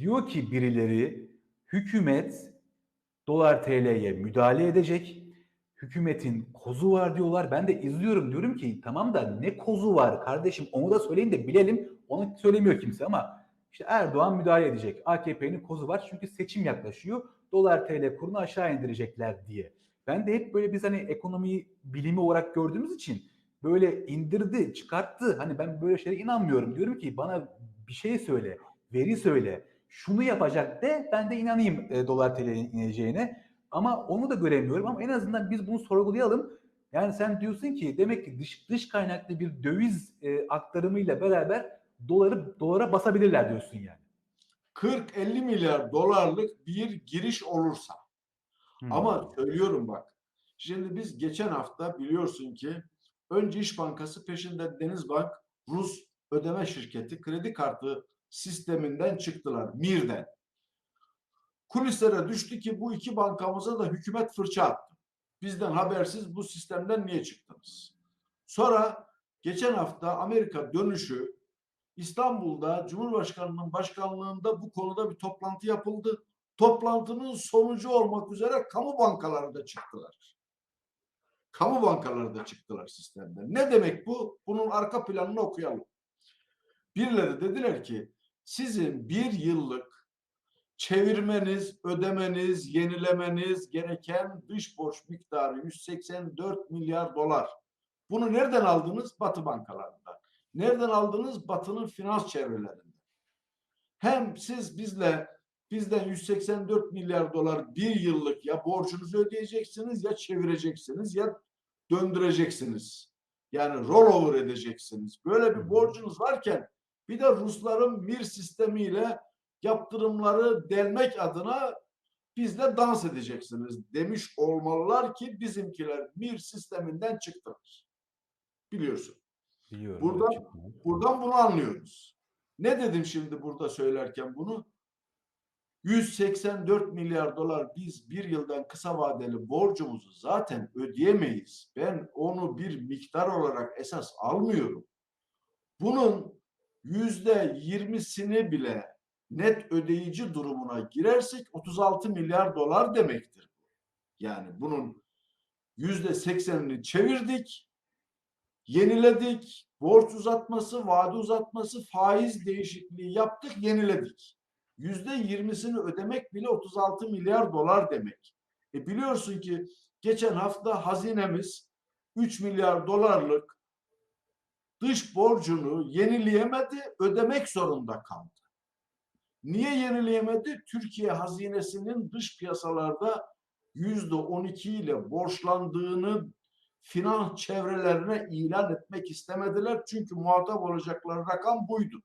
Diyor ki birileri hükümet dolar TL'ye müdahale edecek. Hükümetin kozu var diyorlar. Ben de izliyorum diyorum ki tamam da ne kozu var kardeşim onu da söyleyin de bilelim. Onu söylemiyor kimse ama işte Erdoğan müdahale edecek. AKP'nin kozu var çünkü seçim yaklaşıyor. Dolar TL kurunu aşağı indirecekler diye. Ben de hep böyle biz hani ekonomiyi bilimi olarak gördüğümüz için böyle indirdi, çıkarttı. Hani ben böyle şeylere inanmıyorum. Diyorum ki bana bir şey söyle, veri söyle. Şunu yapacak de ben de inanayım e, dolar TL'nin ineceğine. Ama onu da göremiyorum ama en azından biz bunu sorgulayalım. Yani sen diyorsun ki demek ki dış, dış kaynaklı bir döviz e, aktarımıyla beraber doları dolara basabilirler diyorsun yani. 40-50 milyar dolarlık bir giriş olursa. Hmm. Ama söylüyorum bak. Şimdi biz geçen hafta biliyorsun ki önce İş Bankası peşinde Denizbank Rus ödeme şirketi kredi kartı sisteminden çıktılar. MİR'den. Kulislere düştü ki bu iki bankamıza da hükümet fırça attı. Bizden habersiz bu sistemden niye çıktınız? Sonra geçen hafta Amerika dönüşü İstanbul'da Cumhurbaşkanı'nın başkanlığında bu konuda bir toplantı yapıldı. Toplantının sonucu olmak üzere kamu bankaları da çıktılar. Kamu bankaları da çıktılar sistemden. Ne demek bu? Bunun arka planını okuyalım. Birileri dediler ki sizin bir yıllık çevirmeniz, ödemeniz, yenilemeniz gereken dış borç miktarı 184 milyar dolar. Bunu nereden aldınız? Batı bankalarından. Nereden aldınız? Batı'nın finans çevrelerinden. Hem siz bizle bizden 184 milyar dolar bir yıllık ya borcunuzu ödeyeceksiniz ya çevireceksiniz ya döndüreceksiniz. Yani rollover edeceksiniz. Böyle bir borcunuz varken bir de Rusların MIR sistemiyle yaptırımları delmek adına bizle dans edeceksiniz demiş olmalılar ki bizimkiler MIR sisteminden çıktılar. Biliyorsun. Biliyorum. Buradan, buradan bunu anlıyoruz. Ne dedim şimdi burada söylerken bunu? 184 milyar dolar biz bir yıldan kısa vadeli borcumuzu zaten ödeyemeyiz. Ben onu bir miktar olarak esas almıyorum. Bunun yüzde yirmisini bile net ödeyici durumuna girersek 36 milyar dolar demektir. Yani bunun yüzde seksenini çevirdik, yeniledik, borç uzatması, vade uzatması, faiz değişikliği yaptık, yeniledik. Yüzde yirmisini ödemek bile 36 milyar dolar demek. E biliyorsun ki geçen hafta hazinemiz 3 milyar dolarlık dış borcunu yenileyemedi, ödemek zorunda kaldı. Niye yenileyemedi? Türkiye hazinesinin dış piyasalarda yüzde 12 ile borçlandığını finans çevrelerine ilan etmek istemediler. Çünkü muhatap olacakları rakam buydu.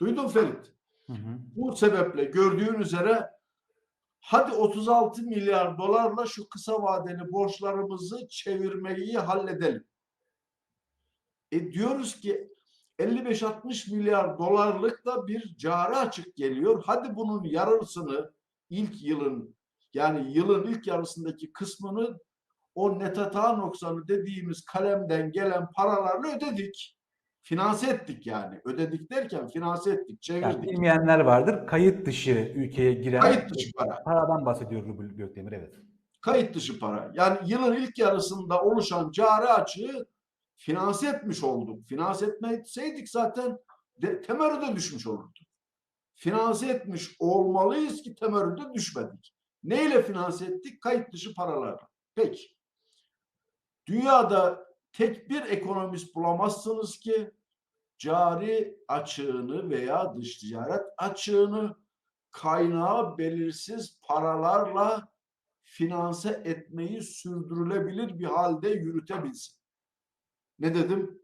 Duydun Ferit? Hı hı. Bu sebeple gördüğün üzere hadi 36 milyar dolarla şu kısa vadeli borçlarımızı çevirmeyi halledelim. E diyoruz ki 55-60 milyar dolarlık da bir cari açık geliyor. Hadi bunun yarısını ilk yılın yani yılın ilk yarısındaki kısmını o net hata noksanı dediğimiz kalemden gelen paralarla ödedik. Finanse ettik yani. Ödedik derken finanse ettik, Yani çevirdik. bilmeyenler vardır. Kayıt dışı ülkeye giren Kayıt dışı para. paradan bahsediyor Rubel Gökdemir evet. Kayıt dışı para. Yani yılın ilk yarısında oluşan cari açığı finanse etmiş olduk. Finanse etmeseydik zaten de, düşmüş olurduk. Finanse etmiş olmalıyız ki temerrüde düşmedik. Neyle finanse ettik? Kayıt dışı paralarla. Peki. Dünyada tek bir ekonomist bulamazsınız ki cari açığını veya dış ticaret açığını kaynağı belirsiz paralarla finanse etmeyi sürdürülebilir bir halde yürütebilsin. Ne dedim?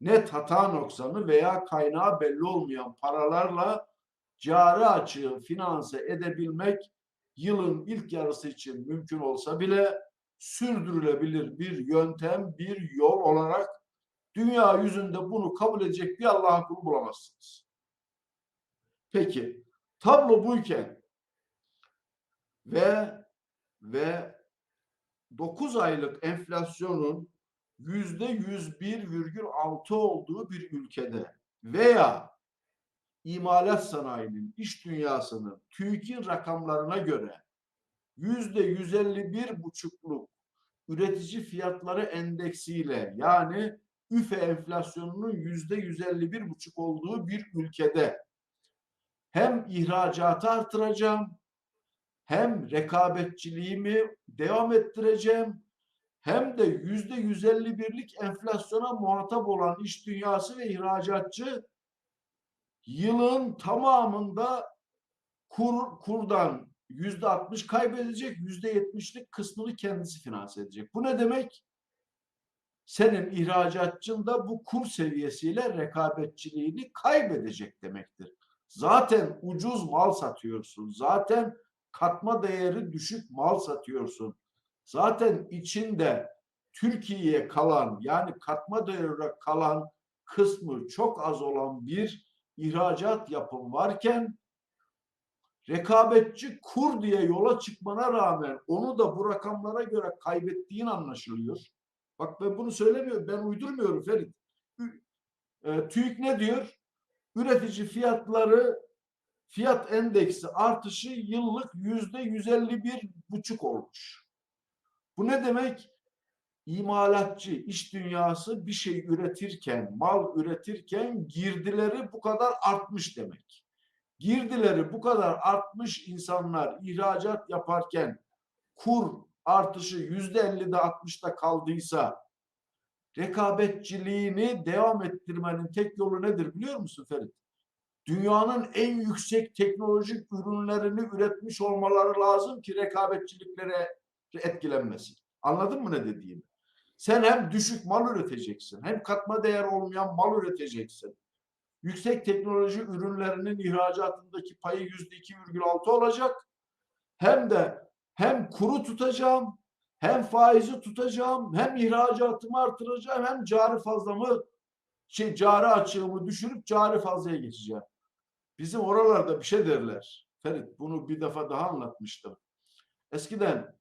Net hata noksanı veya kaynağı belli olmayan paralarla cari açığı finanse edebilmek yılın ilk yarısı için mümkün olsa bile sürdürülebilir bir yöntem, bir yol olarak dünya yüzünde bunu kabul edecek bir Allah'ın kulu bulamazsınız. Peki tablo buyken ve ve 9 aylık enflasyonun yüzde 101,6 olduğu bir ülkede veya imalat sanayinin, iş dünyasının TÜİK'in rakamlarına göre yüzde 151 buçukluk üretici fiyatları endeksiyle yani üfe enflasyonunun yüzde 151 buçuk olduğu bir ülkede hem ihracatı artıracağım hem rekabetçiliğimi devam ettireceğim hem de yüzde 151'lik enflasyona muhatap olan iş dünyası ve ihracatçı yılın tamamında kur, kurdan yüzde 60 kaybedecek, yüzde 70'lik kısmını kendisi finanse edecek. Bu ne demek? Senin ihracatçın da bu kur seviyesiyle rekabetçiliğini kaybedecek demektir. Zaten ucuz mal satıyorsun. Zaten katma değeri düşük mal satıyorsun. Zaten içinde Türkiye'ye kalan yani katma değeri olarak kalan kısmı çok az olan bir ihracat yapım varken rekabetçi kur diye yola çıkmana rağmen onu da bu rakamlara göre kaybettiğin anlaşılıyor. Bak ben bunu söylemiyorum. Ben uydurmuyorum Ferit. E, TÜİK ne diyor? Üretici fiyatları fiyat endeksi artışı yıllık yüzde 151 buçuk olmuş. Bu ne demek? İmalatçı, iş dünyası bir şey üretirken, mal üretirken girdileri bu kadar artmış demek. Girdileri bu kadar artmış insanlar ihracat yaparken kur artışı yüzde 50'de 60'da kaldıysa rekabetçiliğini devam ettirmenin tek yolu nedir biliyor musun Ferit? Dünyanın en yüksek teknolojik ürünlerini üretmiş olmaları lazım ki rekabetçiliklere etkilenmesin. Anladın mı ne dediğimi? Sen hem düşük mal üreteceksin, hem katma değer olmayan mal üreteceksin. Yüksek teknoloji ürünlerinin ihracatındaki payı yüzde 2,6 olacak. Hem de hem kuru tutacağım, hem faizi tutacağım, hem ihracatımı artıracağım, hem cari fazlamı, şey, cari açığımı düşürüp cari fazlaya geçeceğim. Bizim oralarda bir şey derler. Ferit bunu bir defa daha anlatmıştım. Eskiden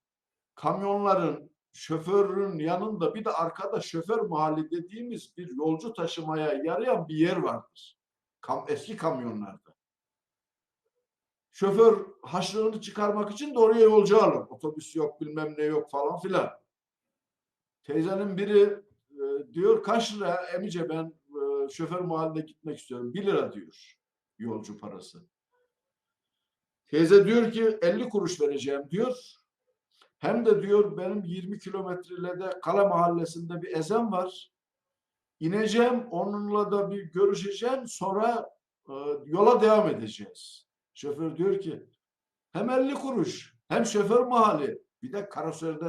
kamyonların şoförün yanında bir de arkada şoför mahalli dediğimiz bir yolcu taşımaya yarayan bir yer vardır. Kam, eski kamyonlarda. Şoför haşlığını çıkarmak için de oraya yolcu alır. Otobüs yok bilmem ne yok falan filan. Teyzenin biri e, diyor kaç lira emice ben e, şoför mahalline gitmek istiyorum. 1 lira diyor yolcu parası. Teyze diyor ki 50 kuruş vereceğim diyor. Hem de diyor benim 20 kilometrede Kala Mahallesi'nde bir ezem var. İneceğim, onunla da bir görüşeceğim, sonra e, yola devam edeceğiz. Şoför diyor ki hem 50 kuruş, hem şoför mahalli, bir de karoserde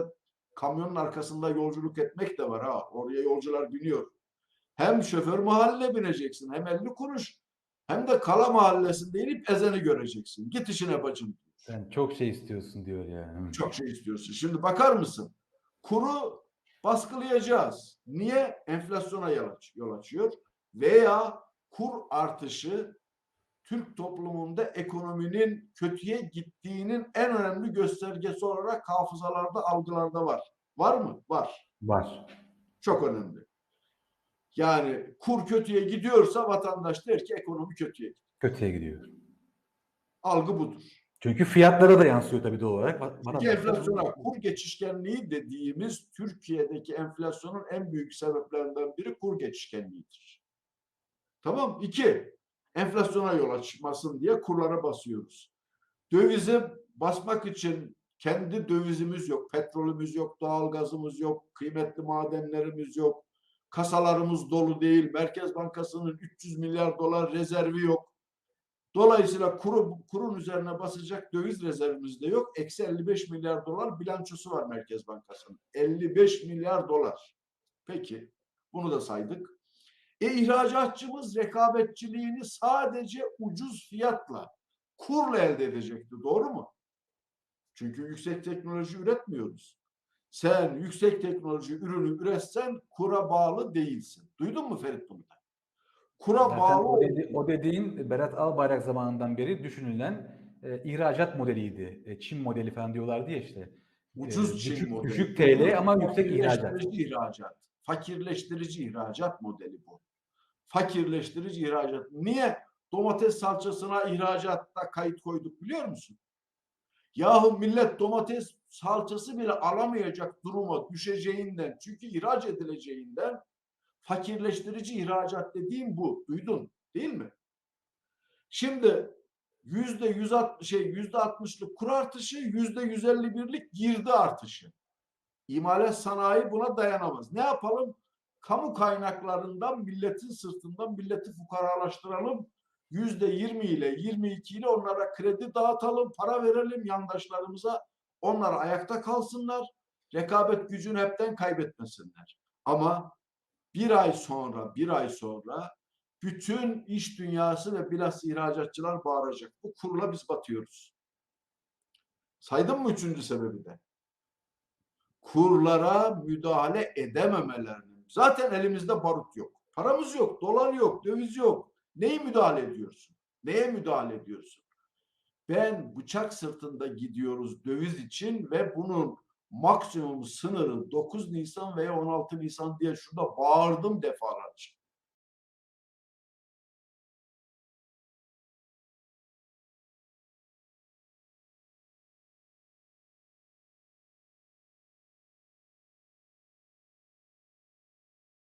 kamyonun arkasında yolculuk etmek de var ha. Oraya yolcular biniyor. Hem şoför mahalline bineceksin, hem 50 kuruş, hem de Kala Mahallesi'nde inip ezeni göreceksin. Git işine bacım. Sen çok şey istiyorsun diyor yani. Çok şey istiyorsun. Şimdi bakar mısın? Kuru baskılayacağız. Niye? Enflasyona yol, aç- yol açıyor. Veya kur artışı Türk toplumunda ekonominin kötüye gittiğinin en önemli göstergesi olarak hafızalarda, algılarda var. Var mı? Var. Var. Çok önemli. Yani kur kötüye gidiyorsa vatandaş der ki ekonomi kötüye gidiyor. Kötüye gidiyor. Algı budur. Çünkü fiyatlara da yansıyor tabii doğal olarak. Çünkü enflasyona kur geçişkenliği dediğimiz Türkiye'deki enflasyonun en büyük sebeplerinden biri kur geçişkenliğidir. Tamam. İki, enflasyona yol açmasın diye kurlara basıyoruz. Dövizi basmak için kendi dövizimiz yok, petrolümüz yok, doğalgazımız yok, kıymetli madenlerimiz yok, kasalarımız dolu değil, Merkez Bankası'nın 300 milyar dolar rezervi yok. Dolayısıyla kuru, kurun üzerine basacak döviz rezervimiz de yok. Eksi 55 milyar dolar bilançosu var Merkez Bankası'nın. 55 milyar dolar. Peki bunu da saydık. E ihracatçımız rekabetçiliğini sadece ucuz fiyatla, kurla elde edecekti. Doğru mu? Çünkü yüksek teknoloji üretmiyoruz. Sen yüksek teknoloji ürünü üretsen kura bağlı değilsin. Duydun mu Ferit bunu da? Kura Zaten bağlı o, dedi- o dediğin Berat Albayrak zamanından beri düşünülen e, ihracat modeliydi. E, Çin modeli falan diyorlardı ya işte. Ucuz Ee, Çin düşük- modeli. düşük TL ama yüksek ihracat. İhracat. Fakirleştirici ihracat modeli bu. Fakirleştirici ihracat. Niye? domates salçasına ihracatta kayıt koyduk biliyor musun? Yahu millet domates salçası bile alamayacak duruma düşeceğinden çünkü ihraç edileceğinden fakirleştirici ihracat dediğim bu. Duydun değil mi? Şimdi yüzde yüz şey yüzde altmışlık kur artışı, yüzde yüz elli birlik girdi artışı. İmalat sanayi buna dayanamaz. Ne yapalım? Kamu kaynaklarından milletin sırtından milleti fukaralaştıralım. Yüzde yirmi ile yirmi iki ile onlara kredi dağıtalım, para verelim yandaşlarımıza. Onlar ayakta kalsınlar, rekabet gücünü hepten kaybetmesinler. Ama bir ay sonra, bir ay sonra bütün iş dünyası ve bilhassa ihracatçılar bağıracak. Bu kurla biz batıyoruz. Saydım mı üçüncü sebebi de? Kurlara müdahale edememelerinin. Zaten elimizde barut yok. Paramız yok, dolar yok, döviz yok. Neyi müdahale ediyorsun? Neye müdahale ediyorsun? Ben bıçak sırtında gidiyoruz döviz için ve bunun maksimum sınırı 9 Nisan veya 16 Nisan diye şurada bağırdım defalarca.